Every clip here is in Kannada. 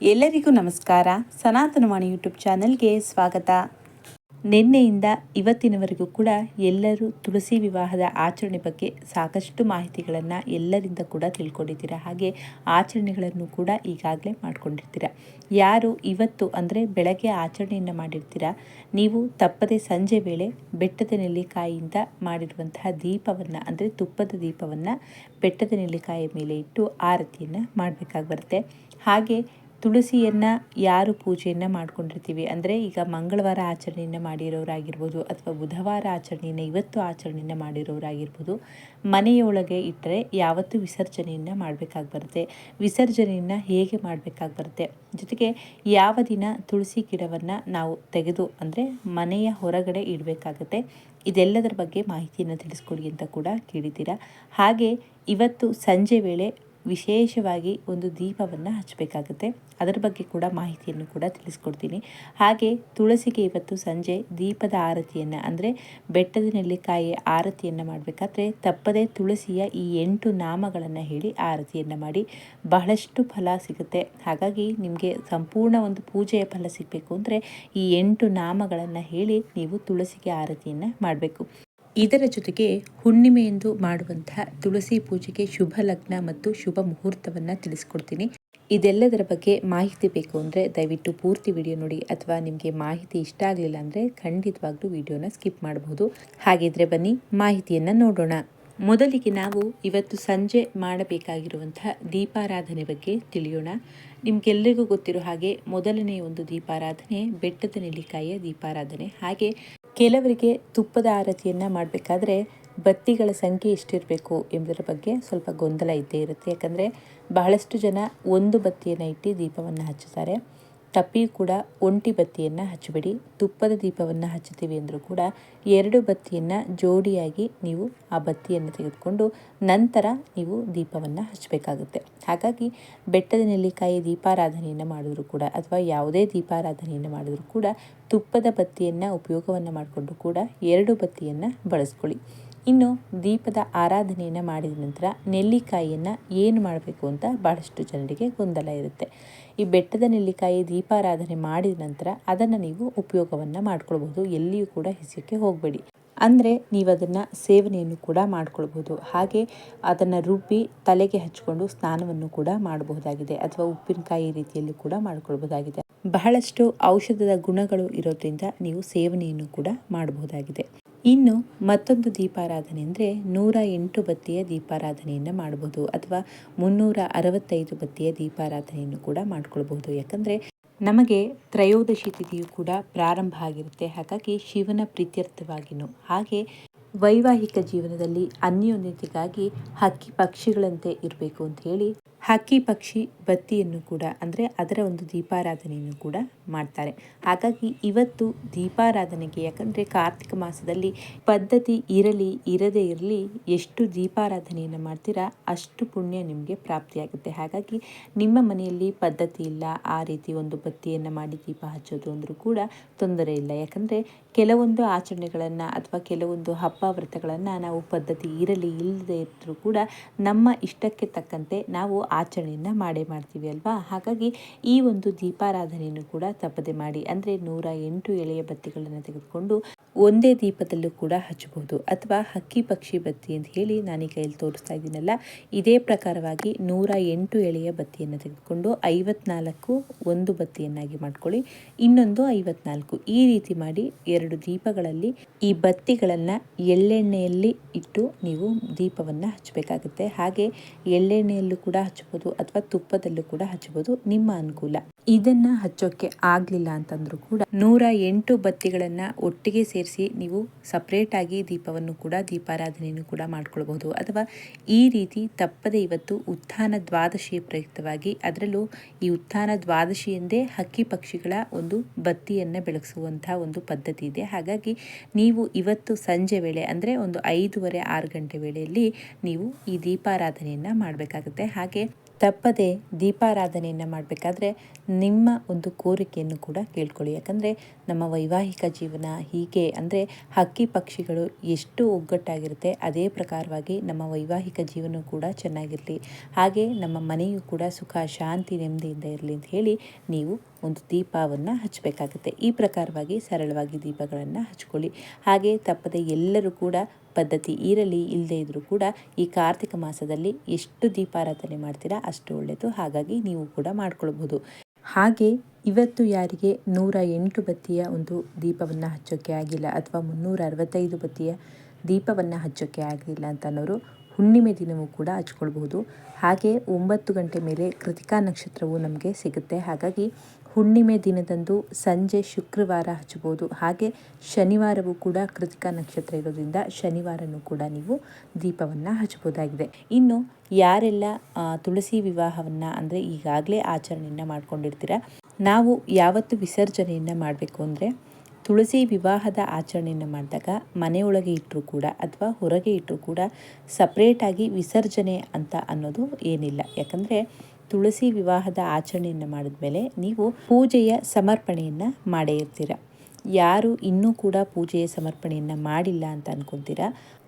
ಎಲ್ಲರಿಗೂ ನಮಸ್ಕಾರ. ಸನಾತನವಾಣಿ ಯೂಟ್ಯೂಬ್ ಚಾನೆಲ್ಗೆ ಸ್ವಾಗತ. ನಿನ್ನೆಯಿಂದ ಇವತ್ತಿನವರೆಗೂ ಕೂಡ ಎಲ್ಲರೂ ತುಳಸಿ ವಿವಾಹದ ಆಚರಣೆ ಬಗ್ಗೆ ಸಾಕಷ್ಟು ಮಾಹಿತಿಗಳನ್ನು ಎಲ್ಲರಿಂದ ಕೂಡ ತಿಳ್ಕೊಂಡಿದ್ದೀರ? ಹಾಗೆ ಆಚರಣೆಗಳನ್ನು ಕೂಡ ಈಗಾಗಲೇ ಮಾಡಿಕೊಂಡಿರ್ತೀರ? ಯಾರು ಇವತ್ತು ಅಂದರೆ ಬೆಳಗ್ಗೆ ಆಚರಣೆಯನ್ನು ಮಾಡಿರ್ತೀರ? ನೀವು ತಪ್ಪದೆ ಸಂಜೆ ವೇಳೆ ಬೆಟ್ಟದ ನೆಲ್ಲಿಕಾಯಿಯಿಂದ ಮಾಡಿರುವಂತಹ ದೀಪವನ್ನು ಅಂದರೆ ತುಪ್ಪದ ದೀಪವನ್ನು ಬೆಟ್ಟದ ನೆಲ್ಲಿಕಾಯಿಯ ಮೇಲೆ ಇಟ್ಟು ಆರತಿಯನ್ನು ಮಾಡಬೇಕಾಗಿ ಬರುತ್ತೆ. ಹಾಗೆ ತುಳಸಿಯನ್ನು ಯಾರು ಪೂಜೆಯನ್ನು ಮಾಡ್ಕೊಂಡಿರ್ತೀವಿ? ಅಂದರೆ ಈಗ ಮಂಗಳವಾರ ಆಚರಣೆಯನ್ನು ಮಾಡಿರೋರಾಗಿರ್ಬೋದು ಅಥವಾ ಬುಧವಾರ ಆಚರಣೆಯನ್ನು, ಇವತ್ತು ಆಚರಣೆಯನ್ನು ಮಾಡಿರೋರಾಗಿರ್ಬೋದು, ಮನೆಯೊಳಗೆ ಇಟ್ಟರೆ ಯಾವತ್ತೂ ವಿಸರ್ಜನೆಯನ್ನು ಮಾಡಬೇಕಾಗಿ ಬರುತ್ತೆ ವಿಸರ್ಜನೆಯನ್ನು ಹೇಗೆ ಮಾಡಬೇಕಾಗಿ ಬರುತ್ತೆ ಜೊತೆಗೆ ಯಾವ ದಿನ ತುಳಸಿ ಗಿಡವನ್ನು ನಾವು ತೆಗೆದು ಅಂದರೆ ಮನೆಯ ಹೊರಗಡೆ ಇಡಬೇಕಾಗತ್ತೆ? ಇದೆಲ್ಲದರ ಬಗ್ಗೆ ಮಾಹಿತಿಯನ್ನು ತಿಳಿಸ್ಕೊಡಿ ಅಂತ ಕೂಡ ಕೇಳಿದ್ದೀರಾ? ಹಾಗೆ ಇವತ್ತು ಸಂಜೆ ವೇಳೆ ವಿಶೇಷವಾಗಿ ಒಂದು ದೀಪವನ್ನು ಹಚ್ಚಬೇಕಾಗುತ್ತೆ. ಅದರ ಬಗ್ಗೆ ಕೂಡ ಮಾಹಿತಿಯನ್ನು ಕೂಡ ತಿಳಿಸ್ಕೊಡ್ತೀನಿ. ಹಾಗೆ ತುಳಸಿಗೆ ಇವತ್ತು ಸಂಜೆ ದೀಪದ ಆರತಿಯನ್ನು, ಅಂದರೆ ಬೆಟ್ಟದ ನೆಲ್ಲಿಕಾಯಿ ಆರತಿಯನ್ನು ಮಾಡಬೇಕಾದ್ರೆ ತಪ್ಪದೇ ತುಳಸಿಯ ಈ ಎಂಟು ನಾಮಗಳನ್ನು ಹೇಳಿ ಆರತಿಯನ್ನು ಮಾಡಿ ಬಹಳಷ್ಟು ಫಲ ಸಿಗುತ್ತೆ. ಹಾಗಾಗಿ ನಿಮಗೆ ಸಂಪೂರ್ಣ ಒಂದು ಪೂಜೆಯ ಫಲ ಸಿಗಬೇಕು ಅಂದರೆ ಈ ಎಂಟು ನಾಮಗಳನ್ನು ಹೇಳಿ ನೀವು ತುಳಸಿಗೆ ಆರತಿಯನ್ನು ಮಾಡಬೇಕು. ಇದರ ಜೊತೆಗೆ ಹುಣ್ಣಿಮೆಯೆಂದು ಮಾಡುವಂತಹ ತುಳಸಿ ಪೂಜೆಗೆ ಶುಭ ಲಗ್ನ ಮತ್ತು ಶುಭ ಮುಹೂರ್ತವನ್ನು ತಿಳಿಸ್ಕೊಡ್ತೀನಿ. ಇದೆಲ್ಲದರ ಬಗ್ಗೆ ಮಾಹಿತಿ ಬೇಕು ಅಂದರೆ ದಯವಿಟ್ಟು ಪೂರ್ತಿ ವಿಡಿಯೋ ನೋಡಿ ಅಥವಾ ನಿಮಗೆ ಮಾಹಿತಿ ಇಷ್ಟ ಆಗಲಿಲ್ಲ ಅಂದರೆ ಖಂಡಿತವಾಗ್ಲೂ ವಿಡಿಯೋನ ಸ್ಕಿಪ್ ಮಾಡಬಹುದು ಹಾಗಿದ್ರೆ ಬನ್ನಿ, ಮಾಹಿತಿಯನ್ನು ನೋಡೋಣ. ಮೊದಲಿಗೆ ನಾವು ಇವತ್ತು ಸಂಜೆ ಮಾಡಬೇಕಾಗಿರುವಂತಹ ದೀಪಾರಾಧನೆ ಬಗ್ಗೆ ತಿಳಿಯೋಣ. ನಿಮ್ಗೆಲ್ಲರಿಗೂ ಗೊತ್ತಿರೋ ಹಾಗೆ ಮೊದಲನೇ ಒಂದು ದೀಪಾರಾಧನೆ, ಬೆಟ್ಟದ ನೆಲ್ಲಿಕಾಯಿಯ ದೀಪಾರಾಧನೆ. ಹಾಗೆ ಕೆಲವರಿಗೆ ತುಪ್ಪದ ಆರತಿಯನ್ನು ಮಾಡಬೇಕಾದ್ರೆ ಬತ್ತಿಗಳ ಸಂಖ್ಯೆ ಎಷ್ಟಿರಬೇಕು ಎಂಬುದರ ಬಗ್ಗೆ ಸ್ವಲ್ಪ ಗೊಂದಲ ಇದ್ದೇ ಇರುತ್ತೆ. ಯಾಕಂದರೆ ಬಹಳಷ್ಟು ಜನ ಒಂದು ಬತ್ತಿಯನ್ನು ಇಟ್ಟು ದೀಪವನ್ನು ಹಚ್ಚುತ್ತಾರೆ. ತಪ್ಪಿಯೂ ಕೂಡ ಒಂಟಿ ಬತ್ತಿಯನ್ನು ಹಚ್ಚಬೇಡಿ ತುಪ್ಪದ ದೀಪವನ್ನು ಹಚ್ಚುತ್ತೀವಿ ಅಂದರೂ ಕೂಡ ಎರಡು ಬತ್ತಿಯನ್ನು ಜೋಡಿಯಾಗಿ ನೀವು ಆ ಬತ್ತಿಯನ್ನು ತೆಗೆದುಕೊಂಡು ನಂತರ ನೀವು ದೀಪವನ್ನು ಹಚ್ಚಬೇಕಾಗುತ್ತೆ ಹಾಗಾಗಿ ಬೆಟ್ಟದ ನೆಲ್ಲಿಕಾಯಿ ದೀಪಾರಾಧನೆಯನ್ನು ಮಾಡಿದ್ರು ಕೂಡ ಅಥವಾ ಯಾವುದೇ ದೀಪಾರಾಧನೆಯನ್ನು ಮಾಡಿದ್ರು ಕೂಡ ತುಪ್ಪದ ಬತ್ತಿಯನ್ನು ಉಪಯೋಗವನ್ನು ಮಾಡಿಕೊಂಡು ಕೂಡ ಎರಡು ಬತ್ತಿಯನ್ನು ಬಳಸ್ಕೊಳ್ಳಿ. ಇನ್ನು ದೀಪದ ಆರಾಧನೆಯನ್ನು ಮಾಡಿದ ನಂತರ ನೆಲ್ಲಿಕಾಯಿಯನ್ನು ಏನು ಮಾಡಬೇಕು ಅಂತ ಬಹಳಷ್ಟು ಜನರಿಗೆ ಗೊಂದಲ ಇರುತ್ತೆ. ಈ ಬೆಟ್ಟದ ನೆಲ್ಲಿಕಾಯಿ ದೀಪಾರಾಧನೆ ಮಾಡಿದ ನಂತರ ಅದನ್ನು ನೀವು ಉಪಯೋಗವನ್ನು ಮಾಡ್ಕೊಳ್ಬೋದು. ಎಲ್ಲಿಯೂ ಕೂಡ ಹೆಸಕ್ಕೆ ಹೋಗಬೇಡಿ. ಅಂದರೆ ನೀವು ಅದನ್ನು ಸೇವನೆಯನ್ನು ಕೂಡ ಮಾಡ್ಕೊಳ್ಬೋದು. ಹಾಗೆ ಅದನ್ನು ರುಬ್ಬಿ ತಲೆಗೆ ಹಚ್ಕೊಂಡು ಸ್ನಾನವನ್ನು ಕೂಡ ಮಾಡಬಹುದಾಗಿದೆ. ಅಥವಾ ಉಪ್ಪಿನಕಾಯಿ ರೀತಿಯಲ್ಲಿ ಕೂಡ ಮಾಡ್ಕೊಳ್ಬಹುದಾಗಿದೆ. ಬಹಳಷ್ಟು ಔಷಧದ ಗುಣಗಳು ಇರೋದ್ರಿಂದ ನೀವು ಸೇವನೆಯನ್ನು ಕೂಡ ಮಾಡಬಹುದಾಗಿದೆ. ಇನ್ನು ಮತ್ತೊಂದು ದೀಪಾರಾಧನೆ ಅಂದರೆ ನೂರ ಎಂಟು ಬತ್ತಿಯ ದೀಪಾರಾಧನೆಯನ್ನು ಮಾಡಬಹುದು ಅಥವಾ ಮುನ್ನೂರ ಅರವತ್ತೈದು ಬತ್ತಿಯ ದೀಪಾರಾಧನೆಯನ್ನು ಕೂಡ ಮಾಡ್ಕೊಳ್ಬಹುದು ಯಾಕಂದರೆ ನಮಗೆ ತ್ರಯೋದಶಿ ತಿಥಿಯು ಕೂಡ ಪ್ರಾರಂಭ ಆಗಿರುತ್ತೆ. ಹಾಗಾಗಿ ಶಿವನ ಪ್ರೀತ್ಯರ್ಥವಾಗಿನೂ. ಹಾಗೆ ವೈವಾಹಿಕ ಜೀವನದಲ್ಲಿ ಅನ್ಯೋನ್ಯತೆಗಾಗಿ ಹಕ್ಕಿ ಪಕ್ಷಿಗಳಂತೆ ಇರಬೇಕು ಅಂತ ಹೇಳಿ ಹಕ್ಕಿ ಪಕ್ಷಿ ಬತ್ತಿಯನ್ನು ಕೂಡ, ಅಂದರೆ ಅದರ ಒಂದು ದೀಪಾರಾಧನೆಯನ್ನು ಕೂಡ ಮಾಡ್ತಾರೆ. ಹಾಗಾಗಿ ಇವತ್ತು ದೀಪಾರಾಧನೆಗೆ, ಯಾಕಂದರೆ ಕಾರ್ತಿಕ ಮಾಸದಲ್ಲಿ ಪದ್ಧತಿ ಇರಲಿ, ಇರದೇ ಇರಲಿ, ಎಷ್ಟು ದೀಪಾರಾಧನೆಯನ್ನು ಮಾಡ್ತೀರಾ, ಅಷ್ಟು ಪುಣ್ಯ ನಿಮಗೆ ಪ್ರಾಪ್ತಿಯಾಗುತ್ತೆ. ಹಾಗಾಗಿ ನಿಮ್ಮ ಮನೆಯಲ್ಲಿ ಪದ್ಧತಿ ಇಲ್ಲ, ಆ ರೀತಿ ಒಂದು ಬತ್ತಿಯನ್ನು ಮಾಡಿ ದೀಪ ಹಚ್ಚೋದು ಅಂದರೂ ಕೂಡ ತೊಂದರೆ ಇಲ್ಲ. ಯಾಕಂದರೆ ಕೆಲವೊಂದು ಆಚರಣೆಗಳನ್ನು ಅಥವಾ ಕೆಲವೊಂದು ಹಬ್ಬ ವ್ರತಗಳನ್ನು ನಾವು ಪದ್ಧತಿ ಇರಲಿ, ಇಲ್ಲದೇ ಇದ್ದರೂ ಕೂಡ ನಮ್ಮ ಇಷ್ಟಕ್ಕೆ ತಕ್ಕಂತೆ ನಾವು ಆಚರಣೆಯನ್ನು ಮಾಡೇ ಮಾಡ್ತೀವಿ ಅಲ್ವಾ? ಹಾಗಾಗಿ ಈ ಒಂದು ದೀಪಾರಾಧನೆಯನ್ನು ಕೂಡ ತಪ್ಪದೆ ಮಾಡಿ, ಅಂದರೆ ನೂರ ಎಂಟು ಎಳೆಯ ಬತ್ತಿಗಳನ್ನು ತೆಗೆದುಕೊಂಡು ಒಂದೇ ದೀಪದಲ್ಲೂ ಕೂಡ ಹಚ್ಚಬಹುದು. ಅಥವಾ ಹಕ್ಕಿ ಪಕ್ಷಿ ಬತ್ತಿ ಅಂತ ಹೇಳಿ ನಾನು ಈ ಕೈಯಲ್ಲಿ ತೋರಿಸ್ತಾ ಇದ್ದೀನಲ್ಲ, ಇದೇ ಪ್ರಕಾರವಾಗಿ ನೂರ ಎಂಟು ಎಳೆಯ ಬತ್ತಿಯನ್ನು ತೆಗೆದುಕೊಂಡು ಐವತ್ನಾಲ್ಕು ಒಂದು ಬತ್ತಿಯನ್ನಾಗಿ ಮಾಡ್ಕೊಳ್ಳಿ. ಇನ್ನೊಂದು ಐವತ್ನಾಲ್ಕು. ಈ ರೀತಿ ಮಾಡಿ ಎರಡು ದೀಪಗಳಲ್ಲಿ ಈ ಬತ್ತಿಗಳನ್ನು ಎಳ್ಳೆಣ್ಣೆಯಲ್ಲಿ ಇಟ್ಟು ನೀವು ದೀಪವನ್ನು ಹಚ್ಚಬೇಕಾಗುತ್ತೆ. ಹಾಗೆ ಎಳ್ಳೆಣ್ಣೆಯಲ್ಲೂ ಕೂಡ ಹಚ್ಚಬಹುದು ಅಥವಾ ತುಪ್ಪದಲ್ಲೂ ಕೂಡ ಹಚ್ಚಬಹುದು ನಿಮ್ಮ ಅನುಕೂಲ. ಇದನ್ನ ಹಚ್ಚೋಕೆ ಆಗಲಿಲ್ಲ ಅಂತಂದರೂ ಕೂಡ ನೂರ ಎಂಟು ಬತ್ತಿಗಳನ್ನು ಒಟ್ಟಿಗೆ ಸೇರಿಸಿ ನೀವು ಸಪ್ರೇಟ್ ಆಗಿ ದೀಪವನ್ನು ಕೂಡ, ದೀಪಾರಾಧನೆಯನ್ನು ಕೂಡ ಮಾಡ್ಕೊಳ್ಬಹುದು. ಅಥವಾ ಈ ರೀತಿ ತಪ್ಪದೆ ಇವತ್ತು ಉತ್ಥಾನ ದ್ವಾದಶಿ ಪ್ರಯುಕ್ತವಾಗಿ ಅದರಲ್ಲೂ ಈ ಉತ್ಥಾನ ದ್ವಾದಶಿ ಎಂದೇ ಹಕ್ಕಿ ಪಕ್ಷಿಗಳ ಒಂದು ಬತ್ತಿಯನ್ನು ಬೆಳಗಿಸುವಂತಹ ಒಂದು ಪದ್ಧತಿ ಇದೆ. ಹಾಗಾಗಿ ನೀವು ಇವತ್ತು ಸಂಜೆ ವೇಳೆ ಅಂದರೆ ಒಂದು ಐದೂವರೆ ಆರು ಗಂಟೆ ವೇಳೆಯಲ್ಲಿ ನೀವು ಈ ದೀಪಾರಾಧನೆಯನ್ನು ಮಾಡಬೇಕಾಗುತ್ತೆ. ಹಾಗೆ ತಪ್ಪದೆ ದೀಪಾರಾಧನೆಯನ್ನು ಮಾಡಬೇಕಾದ್ರೆ ನಿಮ್ಮ ಒಂದು ಕೋರಿಕೆಯನ್ನು ಕೂಡ ಕೇಳ್ಕೊಳ್ಳಿ. ಯಾಕಂದರೆ ನಮ್ಮ ವೈವಾಹಿಕ ಜೀವನ ಹೀಗೆ ಅಂದರೆ ಹಕ್ಕಿ ಪಕ್ಷಿಗಳು ಎಷ್ಟು ಒಗ್ಗಟ್ಟಾಗಿರುತ್ತೆ, ಅದೇ ಪ್ರಕಾರವಾಗಿ ನಮ್ಮ ವೈವಾಹಿಕ ಜೀವನ ಕೂಡ ಚೆನ್ನಾಗಿರಲಿ. ಹಾಗೆ ನಮ್ಮ ಮನೆಯು ಕೂಡ ಸುಖ, ಶಾಂತಿ, ನೆಮ್ಮದಿಯಿಂದ ಇರಲಿ ಅಂತ ಹೇಳಿ ನೀವು ಒಂದು ದೀಪವನ್ನು ಹಚ್ಚಬೇಕಾಗುತ್ತೆ ಈ ಪ್ರಕಾರವಾಗಿ ಸರಳವಾಗಿ ದೀಪಗಳನ್ನು ಹಚ್ಕೊಳ್ಳಿ. ಹಾಗೆ ತಪ್ಪದೆ ಎಲ್ಲರೂ ಕೂಡ ಪದ್ಧತಿ ಇರಲಿ ಇಲ್ಲದೇ ಇದ್ದರೂ ಕೂಡ ಈ ಕಾರ್ತಿಕ ಮಾಸದಲ್ಲಿ ಎಷ್ಟು ದೀಪಾರಾಧನೆ ಮಾಡ್ತೀರಾ ಅಷ್ಟು ಒಳ್ಳೆಯದು. ಹಾಗಾಗಿ ನೀವು ಕೂಡ ಮಾಡ್ಕೊಳ್ಬೋದು. ಹಾಗೆ ಇವತ್ತು ಯಾರಿಗೆ ನೂರ ಎಂಟು ಬತ್ತಿಯ ಒಂದು ದೀಪವನ್ನು ಹಚ್ಚೋಕ್ಕೆ ಆಗಿಲ್ಲ ಅಥವಾ ಮುನ್ನೂರ ಅರವತ್ತೈದು ಬತ್ತಿಯ ದೀಪವನ್ನು ಹಚ್ಚೋಕ್ಕೆ ಆಗಲಿಲ್ಲ ಅಂತ ಅನ್ನೋರು ಹುಣ್ಣಿಮೆ ದಿನವೂ ಕೂಡ ಹಚ್ಕೊಳ್ಬಹುದು ಹಾಗೆ ಒಂಬತ್ತು ಗಂಟೆ ಮೇಲೆ ಕೃತಿಕಾ ನಕ್ಷತ್ರವು ನಮಗೆ ಸಿಗುತ್ತೆ. ಹಾಗಾಗಿ ಹುಣ್ಣಿಮೆ ದಿನದಂದು ಸಂಜೆ ಶುಕ್ರವಾರ ಹಚ್ಚಬಹುದು ಹಾಗೆ ಶನಿವಾರವೂ ಕೂಡ ಕೃತಿಕಾ ನಕ್ಷತ್ರ ಇರೋದ್ರಿಂದ ಶನಿವಾರನೂ ಕೂಡ ನೀವು ದೀಪವನ್ನು ಹಚ್ಚಬಹುದಾಗಿದೆ ಇನ್ನು ಯಾರೆಲ್ಲ ತುಳಸಿ ವಿವಾಹವನ್ನು ಅಂದರೆ ಈಗಾಗಲೇ ಆಚರಣೆಯನ್ನು ಮಾಡ್ಕೊಂಡಿರ್ತೀರ, ನಾವು ಯಾವತ್ತು ವಿಸರ್ಜನೆಯನ್ನು ಮಾಡಬೇಕು ಅಂದರೆ ತುಳಸಿ ವಿವಾಹದ ಆಚರಣೆಯನ್ನು ಮಾಡಿದಾಗ ಮನೆಯೊಳಗೆ ಇಟ್ಟರೂ ಕೂಡ ಅಥವಾ ಹೊರಗೆ ಇಟ್ಟರೂ ಕೂಡ ಸಪ್ರೇಟಾಗಿ ವಿಸರ್ಜನೆ ಅಂತ ಅನ್ನೋದು ಏನಿಲ್ಲ. ಯಾಕಂದರೆ ತುಳಸಿ ವಿವಾಹದ ಆಚರಣೆಯನ್ನು ಮಾಡಿದ ಮೇಲೆ ನೀವು ಪೂಜೆಯ ಸಮರ್ಪಣೆಯನ್ನು ಮಾಡೇ ಇರ್ತೀರ ಯಾರು ಇನ್ನೂ ಕೂಡ ಪೂಜೆಯ ಸಮರ್ಪಣೆಯನ್ನು ಮಾಡಿಲ್ಲ ಅಂತ ಅನ್ಕೊಂತೀರ.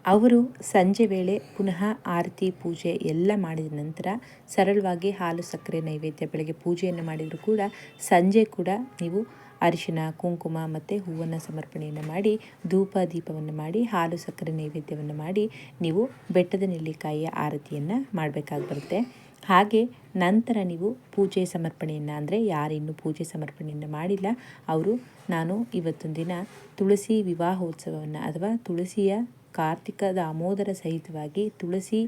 ಅವರು ಸಂಜೆ ವೇಳೆ ಪುನಃ ಆರತಿ ಪೂಜೆ ಎಲ್ಲ ಮಾಡಿದ ನಂತರ ಸರಳವಾಗಿ ಹಾಲು ಸಕ್ಕರೆ ನೈವೇದ್ಯ ಬೆಳಗ್ಗೆ ಪೂಜೆಯನ್ನು ಮಾಡಿದರೂ ಕೂಡ ಸಂಜೆ ಕೂಡ ನೀವು ಅರಿಶಿನ, ಕುಂಕುಮ ಮತ್ತು ಹೂವನ್ನು ಸಮರ್ಪಣೆಯನ್ನು ಮಾಡಿ, ಧೂಪ ದೀಪವನ್ನು ಮಾಡಿ, ಹಾಲು ಸಕ್ಕರೆ ನೈವೇದ್ಯವನ್ನು ಮಾಡಿ, ನೀವು ಬೆಟ್ಟದ ನೆಲ್ಲಿಕಾಯಿಯ ಆರತಿಯನ್ನು ಮಾಡಬೇಕಾಗಿ ಬರುತ್ತೆ ಹಾಗೆ ನಂತರ ನೀವು ಪೂಜೆ ಸಮರ್ಪಣೆಯನ್ನು ಅಂದರೆ ಯಾರಿನ್ನೂ ಪೂಜೆ ಸಮರ್ಪಣೆಯನ್ನು ಮಾಡಿಲ್ಲ, ಅವರು ನಾನು ಇವತ್ತೊಂದು ದಿನ ತುಳಸಿ ವಿವಾಹೋತ್ಸವವನ್ನು ಅಥವಾ ತುಳಸಿಯ ಕಾರ್ತಿಕ ದಾಮೋದರ ಸಹಿತವಾಗಿ ತುಳಸಿ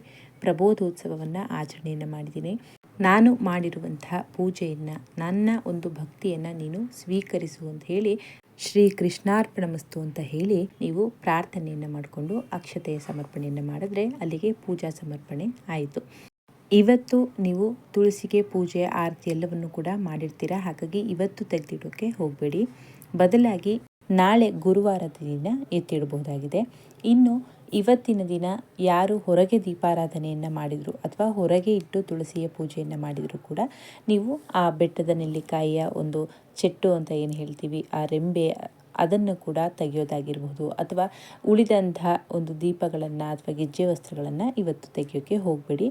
ಪ್ರಬೋಧೋತ್ಸವವನ್ನು ಆಚರಣೆಯನ್ನು ಮಾಡಿದ್ದೀನಿ. ನಾನು ಮಾಡಿರುವಂತಹ ಪೂಜೆಯನ್ನು, ನನ್ನ ಒಂದು ಭಕ್ತಿಯನ್ನು ನೀನು ಸ್ವೀಕರಿಸು ಅಂತ ಹೇಳಿ, ಶ್ರೀ ಕೃಷ್ಣಾರ್ಪಣಮಸ್ತು ಅಂತ ಹೇಳಿ ನೀವು ಪ್ರಾರ್ಥನೆಯನ್ನು ಮಾಡಿಕೊಂಡು ಅಕ್ಷತೆಯ ಸಮರ್ಪಣೆಯನ್ನು ಮಾಡಿದ್ರೆ ಅಲ್ಲಿಗೆ ಪೂಜಾ ಸಮರ್ಪಣೆ ಆಯಿತು. ಇವತ್ತು ನೀವು ತುಳಸಿಗೆ ಪೂಜೆ, ಆರತಿ ಎಲ್ಲವನ್ನು ಕೂಡ ಮಾಡಿರ್ತೀರಾ? ಹಾಗಾಗಿ ಇವತ್ತು ತೆಗೆದಿಡೋಕ್ಕೆ ಹೋಗಬೇಡಿ. ಬದಲಾಗಿ ನಾಳೆ ಗುರುವಾರದ ದಿನ ಎತ್ತಿಡಬಹುದಾಗಿದೆ. ಇನ್ನು ಇವತ್ತಿನ ದಿನ ಯಾರು ಹೊರಗೆ ದೀಪಾರಾಧನೆಯನ್ನು ಮಾಡಿದರು ಅಥವಾ ಹೊರಗೆ ಇಟ್ಟು ತುಳಸಿಯ ಪೂಜೆಯನ್ನು ಮಾಡಿದರೂ ಕೂಡ ನೀವು ಆ ಬೆಟ್ಟದ ನೆಲ್ಲಿಕಾಯಿಯ ಒಂದು ಚೆಟ್ಟು ಅಂತ ಏನು ಹೇಳ್ತೀವಿ, ಆ ರೆಂಬೆ ಅದನ್ನು ಕೂಡ ತೆಗೆಯೋದಾಗಿರ್ಬೋದು ಅಥವಾ ಉಳಿದಂತಹ ಒಂದು ದೀಪಗಳನ್ನು ಅಥವಾ ಗೆಜ್ಜೆ ವಸ್ತ್ರಗಳನ್ನು ಇವತ್ತು ತೆಗೆಯೋಕ್ಕೆ ಹೋಗಬೇಡಿ.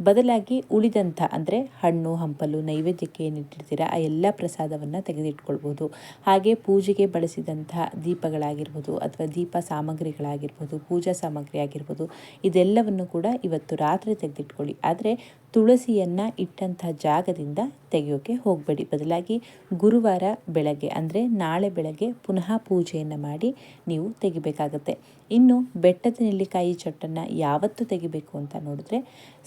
ಬದಲಾಗಿ ಉಳಿದಂಥ, ಅಂದರೆ ಹಣ್ಣು, ಹಂಪಲು, ನೈವೇದ್ಯಕ್ಕೆ ಏನಿಟ್ಟಿರ್ತೀರ ಆ ಎಲ್ಲ ಪ್ರಸಾದವನ್ನು ತೆಗೆದಿಟ್ಕೊಳ್ಬೋದು. ಹಾಗೆ ಪೂಜೆಗೆ ಬಳಸಿದಂಥ ದೀಪಗಳಾಗಿರ್ಬೋದು ಅಥವಾ ದೀಪ ಸಾಮಗ್ರಿಗಳಾಗಿರ್ಬೋದು, ಪೂಜಾ ಸಾಮಗ್ರಿ ಆಗಿರ್ಬೋದು, ಇದೆಲ್ಲವನ್ನು ಕೂಡ ಇವತ್ತು ರಾತ್ರಿ ತೆಗೆದಿಟ್ಕೊಳ್ಳಿ. ಆದರೆ ತುಳಸಿಯನ್ನು ಇಟ್ಟಂಥ ಜಾಗದಿಂದ ತೆಗೆಯೋಕೆ ಹೋಗಬೇಡಿ. ಬದಲಾಗಿ ಗುರುವಾರ ಬೆಳಗ್ಗೆ ಅಂದರೆ ನಾಳೆ ಬೆಳಗ್ಗೆ ಪುನಃ ಪೂಜೆಯನ್ನು ಮಾಡಿ ನೀವು ತೆಗಿಬೇಕಾಗತ್ತೆ. ಇನ್ನು ಬೆಟ್ಟದ ನೆಲ್ಲಿಕಾಯಿ ಚೊಟ್ಟನ್ನು ಯಾವತ್ತು ತೆಗಿಬೇಕು ಅಂತ ನೋಡಿದ್ರೆ,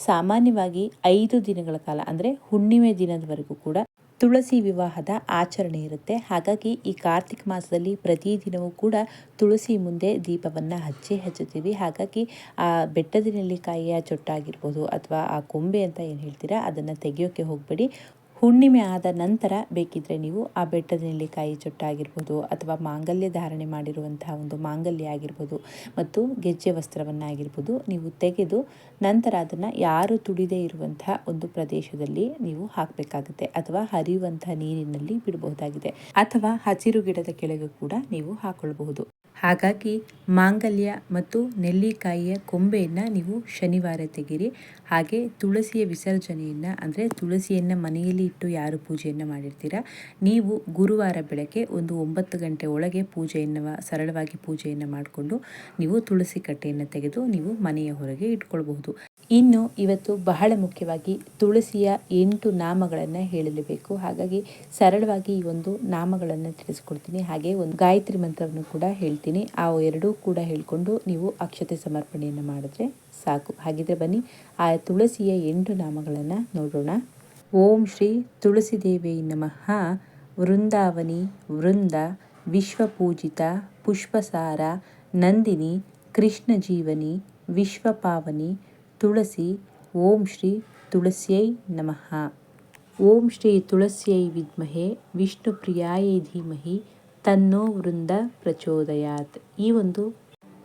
ಸಾಮಾನ್ಯವಾಗಿ ಐದು ದಿನಗಳ ಕಾಲ ಅಂದರೆ ಹುಣ್ಣಿಮೆ ದಿನದವರೆಗೂ ಕೂಡ ತುಳಸಿ ವಿವಾಹದ ಆಚರಣೆ ಇರುತ್ತೆ. ಹಾಗಾಗಿ ಈ ಕಾರ್ತಿಕ ಮಾಸದಲ್ಲಿ ಪ್ರತಿದಿನವೂ ಕೂಡ ತುಳಸಿ ಮುಂದೆ ದೀಪವನ್ನು ಹಚ್ಚಿ ಹಚ್ಚುತ್ತೀವಿ. ಹಾಗಾಗಿ ಆ ಬೆಟ್ಟದ ನೆಲ್ಲಿಕಾಯಿಯ ಚೊಟ್ಟಾಗಿರ್ಬೋದು ಅಥವಾ ಆ ಕೊಂಬೆ ಅಂತ ಏನು ಹೇಳ್ತೀರಾ, ಅದನ್ನು ತೆಗೆಯೋಕ್ಕೆ ಹೋಗಬೇಡಿ. ಹುಣ್ಣಿಮೆ ಆದ ನಂತರ ಬೇಕಿದ್ರೆ ನೀವು ಆ ಬೆಟ್ಟದ ನೆಲ್ಲಿಕಾಯಿ ಚೊಟ್ಟಾಗಿರ್ಬೋದು ಅಥವಾ ಮಾಂಗಲ್ಯ ಧಾರಣೆ ಮಾಡಿರುವಂತಹ ಒಂದು ಮಾಂಗಲ್ಯ ಆಗಿರ್ಬೋದು ಮತ್ತು ಗೆಜ್ಜೆ ವಸ್ತ್ರವನ್ನಾಗಿರ್ಬೋದು ನೀವು ತೆಗೆದು ನಂತರ ಅದನ್ನು ಯಾರು ತುಡಿದೇ ಇರುವಂತಹ ಒಂದು ಪ್ರದೇಶದಲ್ಲಿ ನೀವು ಹಾಕಬೇಕಾಗುತ್ತೆ ಅಥವಾ ಹರಿಯುವಂತಹ ನೀರಿನಲ್ಲಿ ಬಿಡಬಹುದಾಗಿದೆ ಅಥವಾ ಹಸಿರು ಗಿಡದ ಕೆಳಗೆ ಕೂಡ ನೀವು ಹಾಕೊಳ್ಬಹುದು. ಹಾಗಾಗಿ ಮಾಂಗಲ್ಯ ಮತ್ತು ನೆಲ್ಲಿಕಾಯಿಯ ಕೊಂಬೆಯನ್ನು ನೀವು ಶನಿವಾರ ತೆಗೀರಿ ಹಾಗೆ ತುಳಸಿಯ ವಿಸರ್ಜನೆಯನ್ನು, ಅಂದರೆ ತುಳಸಿಯನ್ನು ಮನೆಯಲ್ಲಿ ಇಟ್ಟು ಯಾರು ಪೂಜೆಯನ್ನು ಮಾಡಿರ್ತೀರ, ನೀವು ಗುರುವಾರ ಬೆಳಗ್ಗೆ ಒಂದು ಒಂಬತ್ತು ಗಂಟೆ ಒಳಗೆ ಪೂಜೆಯನ್ನು, ಸರಳವಾಗಿ ಪೂಜೆಯನ್ನು ಮಾಡಿಕೊಂಡು ನೀವು ತುಳಸಿ ಕಟ್ಟೆಯನ್ನು ತೆಗೆದು ನೀವು ಮನೆಯ ಹೊರಗೆ ಇಟ್ಕೊಳ್ಬಹುದು. ಇನ್ನು ಇವತ್ತು ಬಹಳ ಮುಖ್ಯವಾಗಿ ತುಳಸಿಯ ಎಂಟು ನಾಮಗಳನ್ನು ಹೇಳಲೇಬೇಕು. ಹಾಗಾಗಿ ಸರಳವಾಗಿ ಈ ಒಂದು ನಾಮಗಳನ್ನು ತಿಳಿಸ್ಕೊಡ್ತೀನಿ. ಹಾಗೆ ಒಂದು ಗಾಯತ್ರಿ ಮಂತ್ರವನ್ನು ಕೂಡ ಹೇಳ್ತೀನಿ. ಆ ಎರಡೂ ಕೂಡ ಹೇಳ್ಕೊಂಡು ನೀವು ಅಕ್ಷತೆ ಸಮರ್ಪಣೆಯನ್ನು ಮಾಡಿದ್ರೆ ಸಾಕು. ಹಾಗಿದ್ರೆ ಬನ್ನಿ, ಆ ತುಳಸಿಯ ಎಂಟು ನಾಮಗಳನ್ನು ನೋಡೋಣ. ಓಂ ಶ್ರೀ ತುಳಸಿ ದೇವಿ ನಮಃ. ವೃಂದಾವನಿ, ವೃಂದ, ವಿಶ್ವಪೂಜಿತ, ಪುಷ್ಪಸಾರ, ನಂದಿನಿ ಕೃಷ್ಣ ಜೀವನಿ ವಿಶ್ವಪಾವನಿ ತುಳಸಿ ಓಂ ಶ್ರೀ ತುಳಸಿಯೈ ನಮಃ ಓಂ ಶ್ರೀ ತುಳಸಿಯೈ ವಿದ್ಮಹೆ ವಿಷ್ಣು ಪ್ರಿಯಾಯೈ ಧೀಮಹಿ ತನ್ನೋ ವೃಂದ ಪ್ರಚೋದಯಾತ್ ಈ ಒಂದು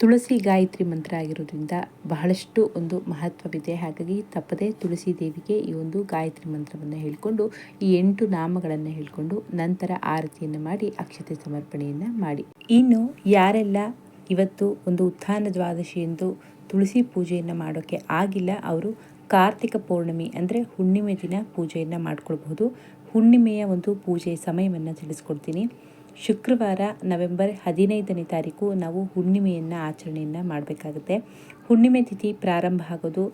ತುಳಸಿ ಗಾಯತ್ರಿ ಮಂತ್ರ ಆಗಿರೋದ್ರಿಂದ ಬಹಳಷ್ಟು ಒಂದು ಮಹತ್ವವಿದೆ. ಹಾಗಾಗಿ ತಪ್ಪದೇ ತುಳಸಿ ದೇವಿಗೆ ಈ ಒಂದು ಗಾಯತ್ರಿ ಮಂತ್ರವನ್ನು ಹೇಳಿಕೊಂಡು, ಈ ಎಂಟು ನಾಮಗಳನ್ನು ಹೇಳಿಕೊಂಡು ನಂತರ ಆರತಿಯನ್ನು ಮಾಡಿ, ಅಕ್ಷತೆ ಸಮರ್ಪಣೆಯನ್ನು ಮಾಡಿ. ಇನ್ನು ಯಾರೆಲ್ಲ ಇವತ್ತು ಒಂದು ಉತ್ಥಾನ ದ್ವಾದಶಿ ಎಂದು ತುಳಸಿ ಪೂಜೆಯನ್ನು ಮಾಡೋಕ್ಕೆ ಆಗಿಲ್ಲ. ಅವರು ಕಾರ್ತಿಕ ಪೌರ್ಣಮಿ ಅಂದರೆ ಹುಣ್ಣಿಮೆ ದಿನ ಪೂಜೆಯನ್ನು ಮಾಡ್ಕೊಳ್ಬಹುದು. ಹುಣ್ಣಿಮೆಯ ಒಂದು ಪೂಜೆಯ ಸಮಯವನ್ನು ತಿಳಿಸ್ಕೊಡ್ತೀನಿ. ಶುಕ್ರವಾರ ನವೆಂಬರ್ ಹದಿನೈದನೇ ತಾರೀಕು ನಾವು ಹುಣ್ಣಿಮೆಯನ್ನು ಆಚರಣೆಯನ್ನು ಮಾಡಬೇಕಾಗುತ್ತೆ. ಹುಣ್ಣಿಮೆ ತಿಥಿ ಪ್ರಾರಂಭ ಆಗೋದು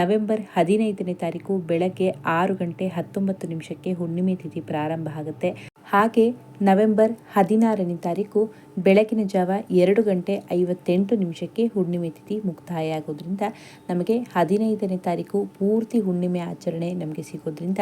ನವೆಂಬರ್ ಹದಿನೈದನೇ ತಾರೀಕು ಬೆಳಗ್ಗೆ ಆರು ಗಂಟೆ ಹತ್ತೊಂಬತ್ತು ನಿಮಿಷಕ್ಕೆ ಹುಣ್ಣಿಮೆ ತಿಥಿ ಪ್ರಾರಂಭ ಆಗುತ್ತೆ. ಹಾಗೆ ನವೆಂಬರ್ ಹದಿನಾರನೇ ತಾರೀಕು ಬೆಳಗಿನ ಜಾವ ಎರಡು ಗಂಟೆ ಐವತ್ತೆಂಟು ನಿಮಿಷಕ್ಕೆ ಹುಣ್ಣಿಮೆ ತಿಥಿ ಮುಕ್ತಾಯ ಆಗೋದ್ರಿಂದ ನಮಗೆ ಹದಿನೈದನೇ ತಾರೀಕು ಪೂರ್ತಿ ಹುಣ್ಣಿಮೆ ಆಚರಣೆ ನಮಗೆ ಸಿಗೋದ್ರಿಂದ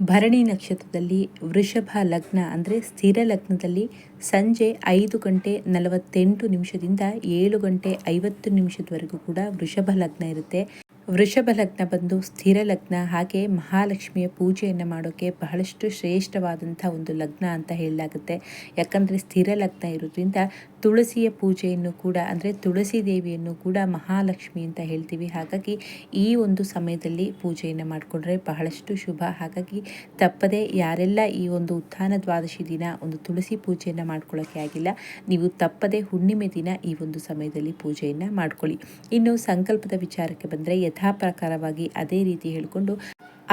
ಭರಣಿ ನಕ್ಷತ್ರದಲ್ಲಿ ವೃಷಭ ಲಗ್ನ ಅಂದರೆ ಸ್ಥಿರ ಲಗ್ನದಲ್ಲಿ ಸಂಜೆ ಐದು ಗಂಟೆ ನಲವತ್ತೆಂಟು ನಿಮಿಷದಿಂದ ಏಳು ಗಂಟೆ ಐವತ್ತು ನಿಮಿಷದವರೆಗೂ ಕೂಡ ವೃಷಭ ಲಗ್ನ ಇರುತ್ತೆ. ವೃಷಭ ಲಗ್ನ ಬಂದು ಸ್ಥಿರ ಲಗ್ನ, ಹಾಗೆ ಮಹಾಲಕ್ಷ್ಮಿಯ ಪೂಜೆಯನ್ನು ಮಾಡೋಕ್ಕೆ ಬಹಳಷ್ಟು ಶ್ರೇಷ್ಠವಾದಂಥ ಒಂದು ಲಗ್ನ ಅಂತ ಹೇಳಲಾಗುತ್ತೆ. ಯಾಕಂದರೆ ಸ್ಥಿರ ಲಗ್ನ ಇರೋದ್ರಿಂದ ತುಳಸಿಯ ಪೂಜೆಯನ್ನು ಕೂಡ, ಅಂದರೆ ತುಳಸಿ ದೇವಿಯನ್ನು ಕೂಡ ಮಹಾಲಕ್ಷ್ಮಿ ಅಂತ ಹೇಳ್ತೀವಿ. ಹಾಗಾಗಿ ಈ ಒಂದು ಸಮಯದಲ್ಲಿ ಪೂಜೆಯನ್ನು ಮಾಡಿಕೊಂಡ್ರೆ ಬಹಳಷ್ಟು ಶುಭ. ಹಾಗಾಗಿ ತಪ್ಪದೆ ಯಾರೆಲ್ಲ ಈ ಒಂದು ಉತ್ಥಾನ ದ್ವಾದಶಿ ದಿನ ಒಂದು ತುಳಸಿ ಪೂಜೆಯನ್ನು ಮಾಡ್ಕೊಳ್ಳೋಕ್ಕೆ ಆಗಿಲ್ಲ, ನೀವು ತಪ್ಪದೆ ಹುಣ್ಣಿಮೆ ದಿನ ಈ ಒಂದು ಸಮಯದಲ್ಲಿ ಪೂಜೆಯನ್ನು ಮಾಡ್ಕೊಳ್ಳಿ. ಇನ್ನು ಸಂಕಲ್ಪದ ವಿಚಾರಕ್ಕೆ ಬಂದರೆ ಯಥಾಪ್ರಕಾರವಾಗಿ ಅದೇ ರೀತಿ ಹೇಳಿಕೊಂಡು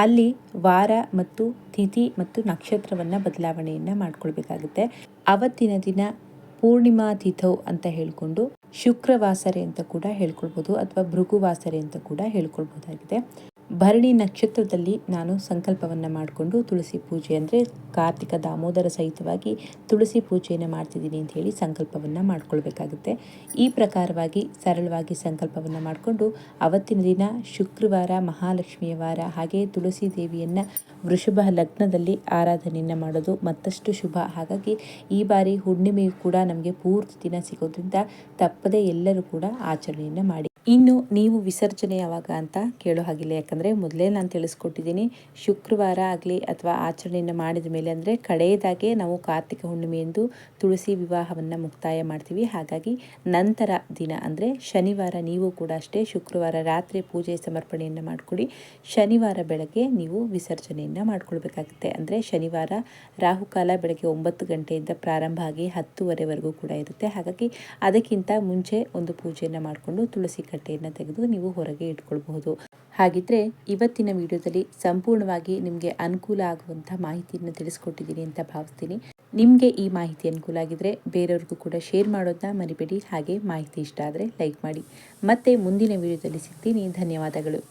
ಅಲ್ಲಿ ವಾರ ಮತ್ತು ತಿಥಿ ಮತ್ತು ನಕ್ಷತ್ರವನ್ನು ಬದಲಾವಣೆಯನ್ನು ಮಾಡ್ಕೊಳ್ಬೇಕಾಗುತ್ತೆ. ಅವತ್ತಿನ ದಿನ ಪೂರ್ಣಿಮಾ ತಿಥೌ ಅಂತ ಹೇಳಿಕೊಂಡು ಶುಕ್ರವಾಸರೆ ಅಂತ ಕೂಡ ಹೇಳ್ಕೊಳ್ಬೋದು ಅಥವಾ ಭೃಗುವಾಸರೆ ಅಂತ ಕೂಡ ಹೇಳ್ಕೊಳ್ಬೋದಾಗಿದೆ. ಭರಣಿ ನಕ್ಷತ್ರದಲ್ಲಿ ನಾನು ಸಂಕಲ್ಪವನ್ನು ಮಾಡಿಕೊಂಡು ತುಳಸಿ ಪೂಜೆ ಅಂದರೆ ಕಾರ್ತಿಕ ದಾಮೋದರ ಸಹಿತವಾಗಿ ತುಳಸಿ ಪೂಜೆಯನ್ನು ಮಾಡ್ತಿದ್ದೀನಿ ಅಂತ ಹೇಳಿ ಸಂಕಲ್ಪವನ್ನು ಮಾಡ್ಕೊಳ್ಬೇಕಾಗುತ್ತೆ. ಈ ಪ್ರಕಾರವಾಗಿ ಸರಳವಾಗಿ ಸಂಕಲ್ಪವನ್ನು ಮಾಡಿಕೊಂಡು ಅವತ್ತಿನ ದಿನ ಶುಕ್ರವಾರ, ಮಹಾಲಕ್ಷ್ಮಿಯ ವಾರ ಹಾಗೆ ತುಳಸಿ ದೇವಿಯನ್ನು ವೃಷಭ ಲಗ್ನದಲ್ಲಿ ಆರಾಧನೆಯನ್ನು ಮಾಡೋದು ಮತ್ತಷ್ಟು ಶುಭ. ಹಾಗಾಗಿ ಈ ಬಾರಿ ಹುಣ್ಣಿಮೆಯು ಕೂಡ ನಮಗೆ ಪೂರ್ತಿ ದಿನ ಸಿಗೋದ್ರಿಂದ ತಪ್ಪದೇ ಎಲ್ಲರೂ ಕೂಡ ಆಚರಣೆಯನ್ನು ಮಾಡಿ ಇನ್ನು ನೀವು ವಿಸರ್ಜನೆ ಯಾವಾಗ ಅಂತ ಕೇಳೋ ಹಾಗಿಲ್ಲ. ಯಾಕಂದರೆ ಮೊದಲೇ ನಾನು ತಿಳಿಸ್ಕೊಟ್ಟಿದ್ದೀನಿ, ಶುಕ್ರವಾರ ಆಗಲಿ ಅಥವಾ ಆಚರಣೆಯನ್ನು ಮಾಡಿದ ಮೇಲೆ ಅಂದರೆ ಕಡೆಯದಾಗೆ ನಾವು ಕಾರ್ತಿಕ ಹುಣ್ಣಿಮೆಯಂದು ತುಳಸಿ ವಿವಾಹವನ್ನು ಮುಕ್ತಾಯ ಮಾಡ್ತೀವಿ. ಹಾಗಾಗಿ ನಂತರ ದಿನ ಅಂದರೆ ಶನಿವಾರ ನೀವು ಕೂಡ ಅಷ್ಟೇ ಶುಕ್ರವಾರ ರಾತ್ರಿ ಪೂಜೆ ಸಮರ್ಪಣೆಯನ್ನು ಮಾಡಿಕೊಡಿ ಶನಿವಾರ ಬೆಳಗ್ಗೆ ನೀವು ವಿಸರ್ಜನೆಯನ್ನು ಮಾಡ್ಕೊಳ್ಬೇಕಾಗುತ್ತೆ. ಅಂದರೆ ಶನಿವಾರ ರಾಹುಕಾಲ ಬೆಳಗ್ಗೆ ಒಂಬತ್ತು ಗಂಟೆಯಿಂದ ಪ್ರಾರಂಭ ಆಗಿ ಹತ್ತುವರೆವರೆಗೂ ಕೂಡ ಇರುತ್ತೆ. ಹಾಗಾಗಿ ಅದಕ್ಕಿಂತ ಮುಂಚೆ ಒಂದು ಪೂಜೆಯನ್ನು ಮಾಡಿಕೊಂಡು ತುಳಸಿ ಕಟ್ಟೆಯನ್ನು ತೆಗೆದು ನೀವು ಹೊರಗೆ ಇಟ್ಕೊಳ್ಬಹುದು. ಹಾಗಿದ್ರೆ ಇವತ್ತಿನ ವಿಡಿಯೋದಲ್ಲಿ ಸಂಪೂರ್ಣವಾಗಿ ನಿಮಗೆ ಅನುಕೂಲ ಆಗುವಂಥ ಮಾಹಿತಿಯನ್ನು ತಿಳಿಸ್ಕೊಟ್ಟಿದ್ದೀನಿ ಅಂತ ಭಾವಿಸ್ತೀನಿ. ನಿಮಗೆ ಈ ಮಾಹಿತಿ ಅನುಕೂಲ ಆಗಿದ್ರೆ ಬೇರೆಯವ್ರಿಗೂ ಕೂಡ ಶೇರ್ ಮಾಡೋದನ್ನ ಮರಿಬೇಡಿ. ಹಾಗೆ ಮಾಹಿತಿ ಇಷ್ಟ ಆದರೆ ಲೈಕ್ ಮಾಡಿ. ಮತ್ತೆ ಮುಂದಿನ ವಿಡಿಯೋದಲ್ಲಿ ಸಿಗ್ತೀನಿ. ಧನ್ಯವಾದಗಳು.